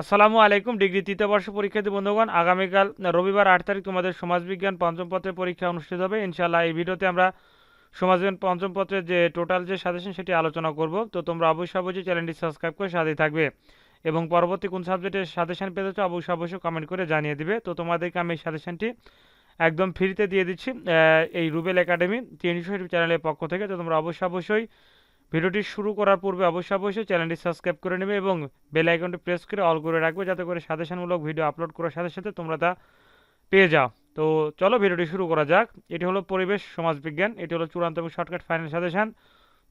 আসসালামু আলাইকুম, ডিগ্রি তৃতীয় বর্ষ পরীক্ষার্থী বন্ধুগণ। আগামীকাল রবিবার আট তারিখ তোমাদের সমাজবিজ্ঞান পঞ্চম পত্রের পরীক্ষা অনুষ্ঠিত হবে। ইনশাল্লাহ এই ভিডিওতে আমরা সমাজবিজ্ঞান পঞ্চম পত্রের যে টোটাল যে সাজেশন সেটি আলোচনা করব। তো তোমরা অবশ্যই অবশ্যই চ্যানেলটি সাবস্ক্রাইব করে সাথে থাকবে এবং পরবর্তী কোন সাবজেক্টের সাজেশন পেতে চাও অবশ্যই অবশ্যই কমেন্ট করে জানিয়ে দিবে। তো তোমাদেরকে আমি এই সাজেশনটি একদম ফ্রিতে দিয়ে দিচ্ছি এই রুবেল একাডেমি তিনশো চ্যানেলের পক্ষ থেকে। তো তোমরা অবশ্যই অবশ্যই ভিডিওটি শুরু করার পূর্বে অবশ্যই অবশ্যই চ্যানেলটি সাবস্ক্রাইব করে নেবে এবং বেল আইকনটি প্রেস করে অল করে রাখবে যাতে করে সাজেশনমূলক ভিডিও আপলোড করার সাথে সাথে তোমরা তা পেয়ে যাও। তো চলো ভিডিওটি শুরু করা যাক। এটি হলো পরিবেশ সমাজবিজ্ঞান, এটি হলো চূড়ান্ত এবং শর্টকাট ফাইনাল সাজেশন।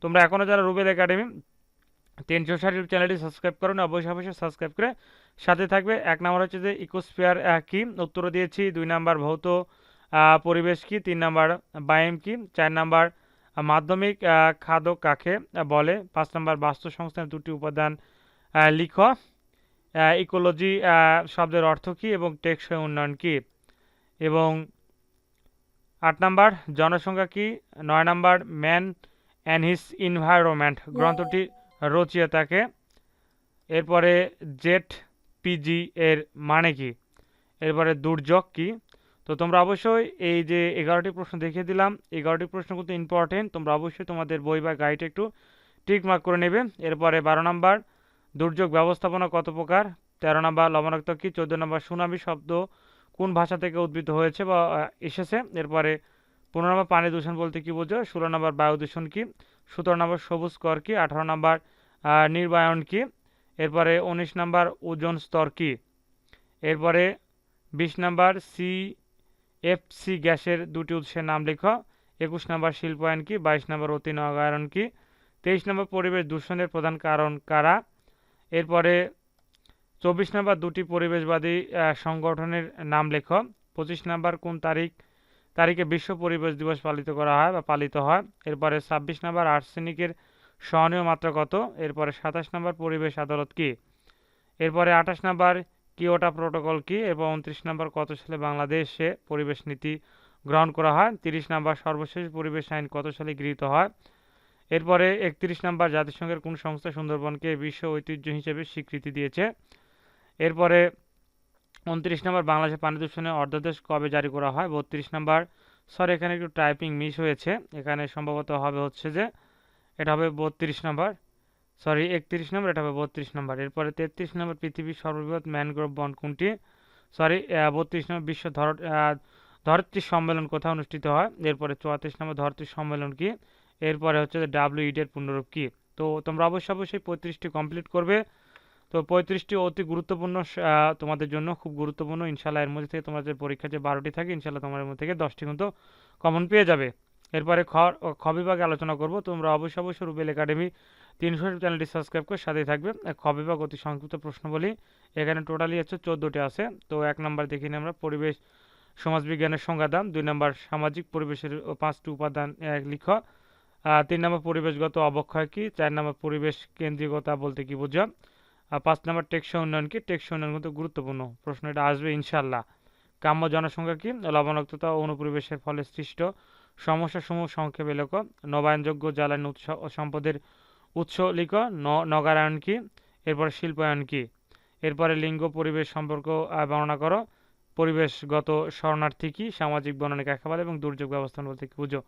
তোমরা এখনও যারা রুবেল একাডেমি, তিনশো ষাট চ্যানেলটি সাবস্ক্রাইব করো না, অবশ্যই অবশ্যই সাবস্ক্রাইব করে সাথে থাকবে। এক নম্বর হচ্ছে যে ইকোস্ফিয়ার কি? উত্তর দিয়েছি। দুই নাম্বার ভৌত পরিবেশ কি? তিন নাম্বার বায়াম কি? চার নাম্বার মাধ্যমিক খাদক কাকে বলে। পাঁচ নাম্বার বাস্তু সংস্থানের দুটি উপাদান লিখো। ইকোলজি শব্দের অর্থ কী এবং টেকসই উন্নয়ন কী? এবং আট নাম্বার জনসংখ্যা কি? নয় number man and his environment গ্রন্থটি রচয়িতাকে এরপরে জেট পিজি এর মানে কি? এরপরে দুর্যোগ কি? তো তোমরা অবশ্যই এই যে এগারোটি প্রশ্ন দেখিয়ে দিলাম। এগারোটি প্রশ্ন কিন্তু ইম্পর্টেন্ট তোমরা অবশ্যই তোমাদের বই বা গাইড একটু টিক মার্ক করে নেবে। এরপরে বারো নাম্বার, দুর্যোগ ব্যবস্থাপনা কত প্রকার? তেরো নম্বর, লবণাক্ত কি? চোদ্দ নম্বর, সুনামি শব্দ কোন ভাষা থেকে উদ্ভূত হয়েছে বা এসেছে? এরপরে পনেরো নম্বর, পানি দূষণ বলতে কী বোঝো? ষোলো নম্বর, বায়ু দূষণ কী? সতেরো নম্বর, সবুজ কর কী? আঠারো নম্বর নির্বায়ন কী? এরপরে উনিশ নম্বর, ওজন স্তর কী? এরপরে বিশ নম্বর, সি এফসি গ্যাসের দুটি উৎসের নাম লেখো। একুশ নম্বর শিল্পায়ন কি? বাইশ নম্বর অতি নগায়ন কি? তেইশ নম্বর পরিবেশ দূষণের প্রধান কারণ কারা? এরপরে চব্বিশ নম্বর দুটি পরিবেশবাদী সংগঠনের নাম লেখো। পঁচিশ নম্বর কোন তারিখ? তারিখে বিশ্ব পরিবেশ দিবস পালিত করা হয় বা পালিত হয়। এরপরে ছাব্বিশ নম্বর আর্সেনিকের সহনীয় মাত্রা কত? এরপরে সাতাশ নম্বর পরিবেশ আদালত কি? এরপরে আঠাশ নম্বর কিওটা প্রোটোকল কি এবং উনত্রিশ নম্বর কত সালে বাংলাদেশে পরিবেশ নীতি গ্রহণ করা হয়? তিরিশ নম্বর সর্বশেষ পরিবেশ আইন কত সালে গৃহীত হয়? এরপরে একত্রিশ নম্বর জাতিসংঘের কোন সংস্থা সুন্দরবনকে বিশ্ব ঐতিহ্য হিসেবে স্বীকৃতি দিয়েছে? এরপরে উনত্রিশ নম্বর বাংলাদেশে পানি দূষণের অর্ধাদেশ কবে জারি করা হয়? বত্রিশ নম্বর সরি এখানে একটু টাইপিং মিস হয়েছে। এখানে সম্ভবত হবে হচ্ছে যে, এটা হবে বত্রিশ নম্বর। সরি একত্রিশ নম্বর এটা হবে বত্রিশ নম্বর এরপরে তেত্রিশ নম্বর পৃথিবীর সর্ববৃহৎ ম্যানগ্রোভ বন কোনটি? সরি বত্রিশ নম্বর বিশ্ব ধর ধরিত্রী সম্মেলন কোথায় অনুষ্ঠিত হয়? এরপরে চুয়াত্রিশ নম্বর ধরিত্রী সম্মেলন কি? এরপরে হচ্ছে যে ডাব্লিউ ইডের পূর্ণরূপ কি? তো তোমরা অবশ্যই অবশ্যই পঁয়ত্রিশটি কমপ্লিট করবে। তো পঁয়ত্রিশটি অতি গুরুত্বপূর্ণ তোমাদের জন্য খুব গুরুত্বপূর্ণ। ইনশাল্লাহ এর মধ্যে থেকে তোমাদের পরীক্ষা যে বারোটি থাকে ইনশাল্লাহ তোমার মধ্যে থেকে দশটি কিন্তু কমন পেয়ে যাবে। এরপরে খ খ বিভাগে আলোচনা করব। তোমরা অবশ্যই অবশ্যই রুবেল একাডেমি তিনশো চ্যানেলটি সাবস্ক্রাইব করে সাথেই থাকবে। আর খ বিভাগ অতি সংক্ষিপ্ত প্রশ্ন বলি এখানে টোটালি হচ্ছে চোদ্দোটি আছে। তো এক নম্বর দেখি আমরা। পরিবেশ সমাজবিজ্ঞানের সংজ্ঞাদান দুই নম্বর, সামাজিক পরিবেশের পাঁচটি উপাদান এক লিখ। তিন নম্বর, পরিবেশগত অবক্ষয় কি? চার নম্বর, পরিবেশ কেন্দ্রিকতা বলতে কি বোঝা পাঁচ নম্বর, টেকসই উন্নয়ন কি? টেকসই উন্নয়ন কিন্তু গুরুত্বপূর্ণ প্রশ্ন। এটা আসবে ইনশাল্লাহ কাম্য জনসংখ্যা কি? লবণাক্ততা ও অনুপরিবেশের ফলে সৃষ্ট সমস্যাসমূহ সংক্ষেপে লেখ। নবায়নযোগ্য জ্বালানি উৎস সম্পদের উৎস লিখ ন- নগরায়ন কি, এরপরে শিল্পায়ন কি। এরপরে লিঙ্গ, পরিবেশ সম্পর্ক বর্ণনা করো। পরিবেশগত শরণার্থী কি, সামাজিক বনানী কাকে বলে এবং দুর্যোগ ব্যবস্থাপনা বলতে কি বুঝো।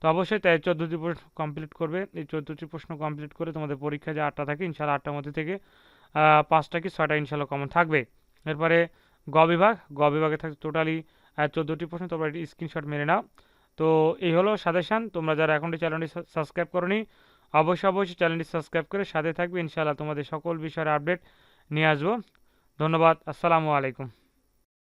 তো অবশ্যই তাই চোদ্দোটি প্রশ্ন কমপ্লিট করবে। এই চোদ্দোটি প্রশ্ন কমপ্লিট করে তোমাদের পরীক্ষা যে আটটা থাকে, ইনশাল্লাহ আটটার মধ্যে থেকে পাঁচটা কি ছয়টা ইনশাল্লাহ কমন থাকবে। এরপরে গ বিভাগ, গ বিভাগে থাকছে টোটালি চোদ্দোটি প্রশ্ন, তোমরা স্ক্রিনশট মেরে নাও। তো এই হলো সাজেশান তোমরা যারা এখনটি চ্যানেলটি সাবস্ক্রাইব করনি অবশ্যই অবশ্যই চ্যানেলটি সাবস্ক্রাইব করে সাথে থাকবে। ইনশাআল্লাহ তোমাদের সকল বিষয়ের আপডেট নিয়ে আসব। ধন্যবাদ, আসসালামু আলাইকুম।